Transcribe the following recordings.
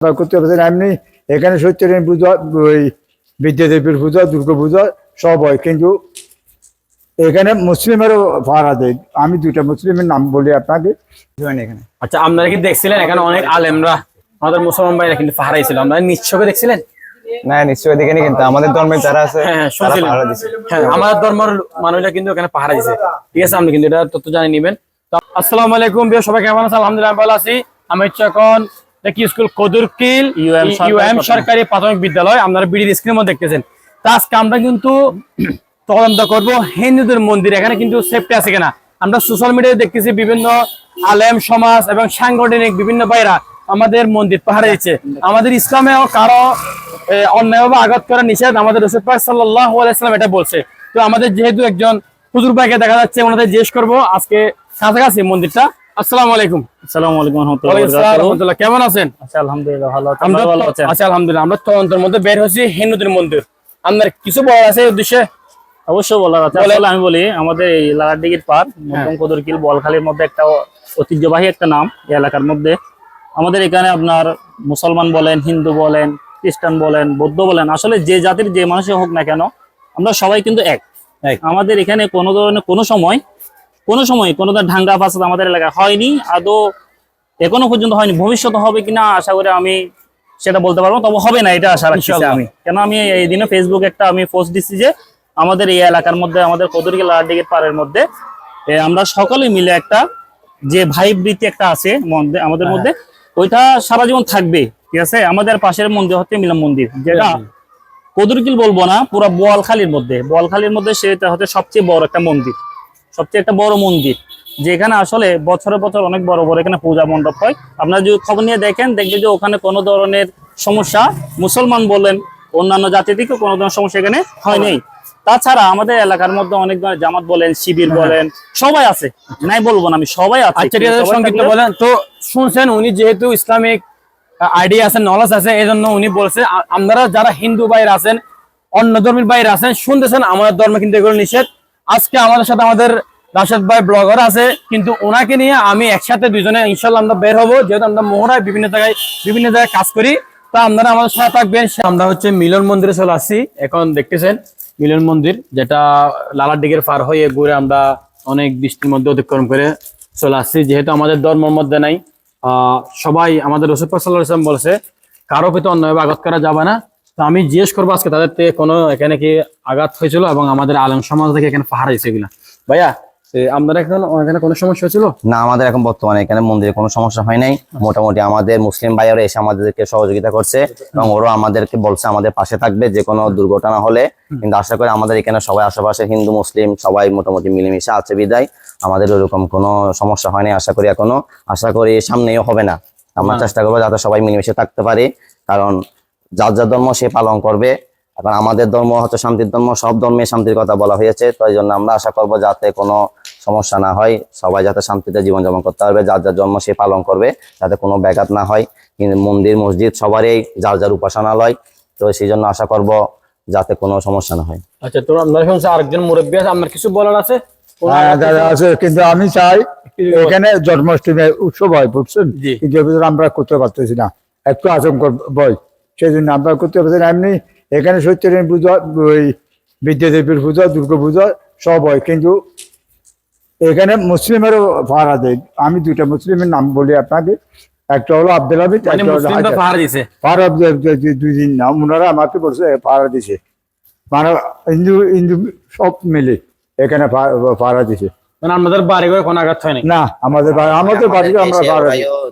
আমরা করতে পারছি না এমনি এখানে সত্যের পূজা ওই বিদ্যাদেবীর পূজা দুর্গা পূজা সব হয়। কিন্তু এখানে মুসলিমেরও ভাড়া দেয় আমি দুইটা মুসলিমের নাম বলি আপনাকে এখানে। আচ্ছা আপনারা কি দেখছিলেন? এখানে অনেক আলেমরা আমাদের মুসলমান ভাইরা কিন্তু পাহারাই ছিল আপনারা নিশ্চয়ই দেখছিলেন? না নিশ্চয়ই দেখিনি কিন্তু। আমাদের ধর্মের যারা আছে হ্যাঁ হ্যাঁ হ্যাঁ আমাদের ধর্মের মানুষরা কিন্তু এখানে পাহারা দিছে ঠিক আছে আপনি কিন্তু এটা তথ্য জানি নিবেন। তো আসসালামু আলাইকুম। প্রিয় সবাই কেমন আছেন? আলহামদুলিল্লাহ আমি ভালো আছি। আমি হচ্ছে এখন দেখি স্কুল কদুরকিল ইউএম সরকারি প্রাথমিক বিদ্যালয় আপনারা বিডির স্ক্রিনের মধ্যে দেখতেছেন। তা আজকে আমরা কিন্তু তদন্ত করব হিন্দুদের মন্দির এখানে কিন্তু সেফটি আছে কিনা। আমরা সোশ্যাল মিডিয়ায় দেখতেছি বিভিন্ন আলেম সমাজ এবং সাংগঠনিক বিভিন্ন ভাইরা আমাদের মন্দির পাহাড়ে দিচ্ছে। আমাদের ইসলামেও কারও অন্যায়ভাবে আঘাত করা নিষেধ আমাদের রসুল পাক সাল্লাহ আলাইসালাম এটা বলছে। তো আমাদের যেহেতু একজন হুজুর ভাইকে দেখা যাচ্ছে ওনাদের জিজ্ঞেস করব আজকে কাছাকাছি মন্দিরটা। আসসালামু আলাইকুম। আসসালামু আলাইকুম রহমতুল্লাহ ওয়ালাইকুম আসসালাম রহমতুল্লাহ। কেমন আছেন? আচ্ছা আলহামদুলিল্লাহ ভালো আছি আমরা ভালো আছেন? আচ্ছা আলহামদুলিল্লাহ আমরা তদন্তের মধ্যে বের হয়েছি হিন্দুদের মন্দির। আপনার কিছু বলার আছে উদ্দেশ্যে? অবশ্যই বলার আছে। আসলে আমি বলি আমাদের এই লাগারডিগির পার মধ্যম কদরকিল বলখালির মধ্যে একটা ঐতিহ্যবাহী একটা নাম এই এলাকার মধ্যে। আমাদের এখানে আপনার মুসলমান বলেন হিন্দু বলেন খ্রিস্টান বলেন বৌদ্ধ বলেন আসলে যে জাতির যে মানুষই হোক না কেন আমরা সবাই কিন্তু এক। এক। আমাদের এখানে কোনো ধরনের কোনো সময় কোনো সময় কোনো ঢাঙ্গা ফাসাদ আমাদের এলাকায় হয়নি আদৌ এখনও পর্যন্ত হয়নি। ভবিষ্যতে হবে কিনা আশা করি আমি সেটা বলতে পারব তবে হবে না এটা আশা রাখছি আমি। কেন আমি এই দিনে ফেসবুক একটা আমি পোস্ট দিচ্ছি যে আমাদের এই এলাকার মধ্যে আমাদের কদরকি লাডিগের পাড়ের মধ্যে আমরা সকলে মিলে একটা যে ভাই বৃত্তি একটা আছে আমাদের হ্যাঁ। মধ্যে ওইটা সারা জীবন থাকবে ঠিক আছে? আমাদের পাশের মন্দির হচ্ছে মিলন মন্দির যেটা কদুরকিল বলব না পুরো বোয়ালখালীর মধ্যে। বোয়ালখালীর মধ্যে সেটা হচ্ছে সবচেয়ে বড় একটা মন্দির। সবচেয়ে একটা বড় মন্দির যেখানে আসলে বছরে বছর অনেক বড় বড় এখানে পূজা মণ্ডপ হয়। আপনারা যদি খবর নিয়ে দেখেন দেখবেন যে ওখানে কোনো ধরনের সমস্যা মুসলমান বলেন অন্যান্য জাতি থেকে কোনো ধরনের সমস্যা এখানে হয় নেই। তাছাড়া আমাদের এলাকার মধ্যে অনেক ধরনের জামাত বলেন শিবির বলেন সবাই আছে। নাই বলব না আমি সবাই আছে। আচ্ছা বলেন। তো শুনছেন উনি যেহেতু ইসলামিক আইডিয়া আছে নলেজ আছে এই জন্য উনি বলছে আপনারা যারা হিন্দু বাইরে আছেন অন্য ধর্মের বাইরে আছেন শুনতেছেন আমাদের ধর্মে কিন্তু এগুলো নিষেধ। আজকে আমাদের সাথে আমাদের রাশেদ ভাই ব্লগার আছে, কিন্তু ওনাকে নিয়ে আমি একসাথে দুজনে ইনশাল্লাহ আমরা বের হব। যেহেতু আমরা মোহরায় বিভিন্ন জায়গায় বিভিন্ন জায়গায় কাজ করি, তো আপনারা আমাদের সাথে থাকবেন। আমরা হচ্ছে মিলন মন্দিরে চলে আসছি। এখন দেখতেছেন মিলন মন্দির, যেটা লালার দিকের পার হয়ে ঘুরে আমরা অনেক বৃষ্টির মধ্যে অতিক্রম করে চলে আসছি। যেহেতু আমাদের ধর্মের মধ্যে নাই সবাই আমাদের রসুল সাল্লাহ ইসলাম বলছে, কারও প্রতি অন্যভাবে আঘাত করা যাবে না। তো আমি জিজ্ঞেস করব আজকে তাদের থেকে কোনো এখানে কি আঘাত হয়েছিল এবং আমাদের আলম সমাজ থেকে এখানে পাহাড় হয়েছে এগুলা ভাইয়া আপনারা এখন এখানে কোনো সমস্যা হয়েছিল? না আমাদের এখন বর্তমানে এখানে মন্দিরে কোনো সমস্যা হয় নাই। মোটামুটি আমাদের মুসলিম ভাইয়েরা এসে আমাদেরকে সহযোগিতা করছে এবং ওরা আমাদেরকে বলছে আমাদের পাশে থাকবে যে কোনো দুর্ঘটনা হলে। কিন্তু আশা করি আমাদের এখানে সবাই আশেপাশে হিন্দু মুসলিম সবাই মোটামুটি মিলেমিশে আছে বিদায়। আমাদের ওরকম কোনো সমস্যা হয়নি আশা করি এখনও। আশা করি সামনেও হবে না। আমরা চেষ্টা করব যাতে সবাই মিলেমিশে থাকতে পারি। কারণ যার যার ধর্ম সে পালন করবে। এখন আমাদের ধর্ম হচ্ছে শান্তির ধর্ম সব ধর্মে শান্তির কথা বলা হয়েছে। তো এই জন্য আমরা আশা করব যাতে কোনো সমস্যা না হয় সবাই যাতে শান্তিতে জীবনযাপন করতে পারবে যার যার জন্ম সে পালন করবে যাতে কোনো ব্যাঘাত না হয়। কিন্তু মন্দির মসজিদ সবারই যার যার উপাসনালয় তো সেই জন্য আশা করব যাতে কোনো সমস্যা না হয়। আচ্ছা তো আপনার শুনছে আরেকজন মুরব্বী আছে আপনার কিছু বলার আছে? হ্যাঁ, আঘাত দাদা আছে কিন্তু আমি চাই এখানে জন্মাষ্টমী উৎসব হয় বুঝছেন? কিন্তু আমরা করতে পারতেছি না। একটু আতঙ্ক ভয় সেই জন্য আমরা করতে পারছি না। এমনি এখানে সত্যের পূজা ওই বিদ্যাদেবীর পূজা দুর্গা পূজা সব হয়। কিন্তু এখানে মুসলিমেরও ভাড়া দেয়। আমি দুইটা মুসলিমের নাম বলি আপনাকে। একটা হলো আব্দুল হামিদ মানে দে- দুই দিন না ওনারা আমাকে বলছে ভাড়া দিছে। মানে হিন্দু হিন্দু সব মিলে এখানে ভাড়া দিছে। মানে আমাদের বাড়ি ঘরে কোনো আঘাত হয়নি। না আমাদের বাড়ি- আমাদের আমরা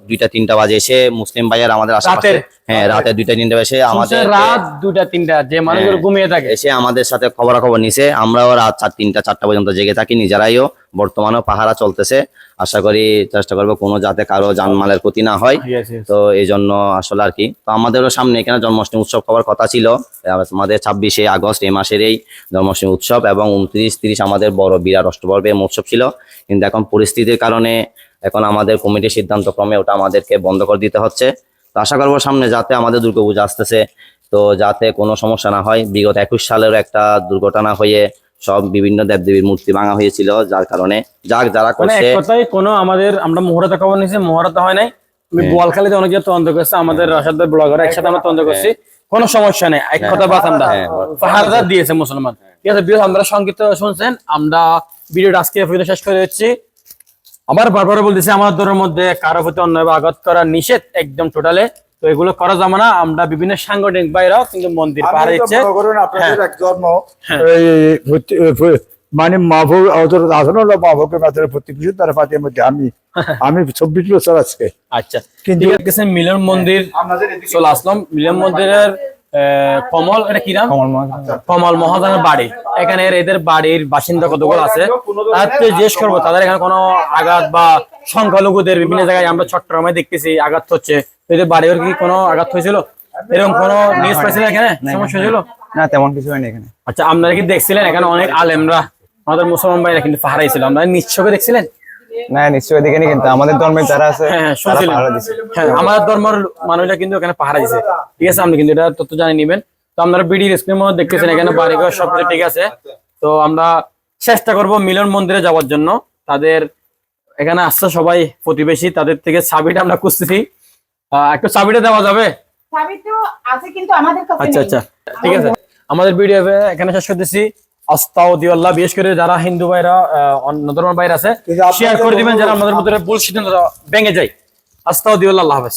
দুইটা তিনটা বাজে এসে মুসলিম ভাইয়ার আমাদের আশেপাশে হ্যাঁ রাতে দুইটা তিনটা এসে আমাদের রাত দুটা তিনটা যে মানুষগুলো হ্যাঁ। ঘুমিয়ে থাকে। এসে আমাদের সাথে খবরাখবর নিছে। আমরাও রাত চার তিনটা চারটা পর্যন্ত জেগে থাকি নিজেরাইও। বর্তমানেও পাহারা চলতেছে। আশা করি চেষ্টা করব কোনো যাতে কারও জানমালের ক্ষতি না হয়. তো এই জন্য আসলে আর কি। তো আমাদেরও সামনে এখানে জন্মাষ্টমী উৎসব হওয়ার কথা ছিল। আমাদের ছাব্বিশে আগস্ট এই মাসের এই জন্মাষ্টমী উৎসব এবং উনত্রিশ তিরিশ আমাদের বড় বিরাট অষ্টপর্বে উৎসব ছিল। কিন্তু এখন পরিস্থিতির কারণে এখন আমাদের কমিটির সিদ্ধান্ত ক্রমে ওটা আমাদেরকে বন্ধ করে দিতে হচ্ছে। তো আশা করব সামনে যাতে আমাদের দুর্গাপূজা আসতেছে। তো যাতে কোনো সমস্যা না হয় বিগত একুশ সালের একটা দুর্ঘটনা হয়ে সব বিভিন্ন দেবদেবীর মূর্তি ভাঙা হয়েছিল যার কারণে যাক যারা মানে করছে কথায় কোনো আমাদের আমরা মুহূর্তে খবর নিয়েছি মুহূর্তে হয় নাই। আমি বোয়ালখালীতে অনেক জায়গায় তদন্ত করছি আমাদের রাশাদ ব্লগার একসাথে আমরা তদন্ত করছি। কোনো সমস্যা নেই। এক কথা বাস আমরা পাহাড়দার দিয়েছে মুসলমান। ঠিক আছে বিরোধ আমরা সংক্ষিপ্ত শুনছেন। আমরা ভিডিওটা আজকে শেষ করে দিচ্ছি। আবার বারবার বলতেছি আমার দলের মধ্যে কারও প্রতি অন্যভাবে আঘাত করা নিষেধ একদম টোটালে তো এগুলো করা যাবে না আমরা বিভিন্ন সাংগঠনিক বাইরাও কিন্তু মন্দির পাহাড়ে মনে জন্ম হ্যাঁ। ভর্তি- মানে মাহবুব অতর আসন হলো মাহবুবের প্রতিবেশী তার পাতির মধ্যে আমি আমি চব্বিশ বছর আজকে। আচ্ছা। কিন্তু- মিলন মন্দির চলে আসলাম। মিলন মন্দিরের কমল এটা কি নাম? কমল মহাজনের বাড়ি। এখানে এদের বাড়ির বাসিন্দা কতগুলো আছে? তাদের জিজ্ঞেস করব তাদের এখানে কোনো আঘাত বা সংখ্যালঘুদের বিভিন্ন জায়গায় আমরা চট্টগ্রামে দেখতেছি আঘাত হচ্ছে। এদের বাড়ির কি কোনো আঘাত হয়েছিল? এরকম কোনো নিউজ পাইছিল এখানে? সমস্যা হয়েছিল? না তেমন কিছু হয়নি এখানে। আচ্ছা আপনারা কি দেখছিলেন? এখানে অনেক আলেমরা আমাদের মুসলমান ভাইরা কিন্তু পাহারাই ছিল। আপনারা নিশ্চয়ই দেখছিলেন? না নিশ্চয়ই দেখিনি কিন্তু আমাদের ধর্মের যারা আছে হ্যাঁ হ্যাঁ তারা পাহারা দিছে। হ্যাঁ আমাদের ধর্মের মানুষরা কিন্তু এখানে পাহারা দিছে। ঠিক আছে আপনি কিন্তু এটা তথ্য জানিয়ে নিবেন। তো আপনারা বিডির স্ক্রিনের মধ্যে দেখতেছেন এখানে বাড়িঘর সব ঠিক আছে। তো আমরা চেষ্টা করব মিলন মন্দিরে যাওয়ার জন্য। তাদের এখানে আসছে সবাই প্রতিবেশী তাদের থেকে চাবিটা আমরা খুঁজতেছি। আহ, একটু চাবিটা দেওয়া যাবে? চাবি তো আছে কিন্তু আমাদের কাছে আচ্ছা আচ্ছা ঠিক আছে। আমাদের ভিডিও এখানে শেষ করতেছি। আস্তাউদ্দিউল্লাহ বিশেষ করে যারা হিন্দু ভাইরা আহ, অন্য ভাইরা আছে শেয়ার করে দিবেন যারা আমাদের মধ্যে ভুল সিদ্ধান্ত ভেঙে যায়। আস্তাউদ্দিউল্লাহ আল্লাহ হাফেজ।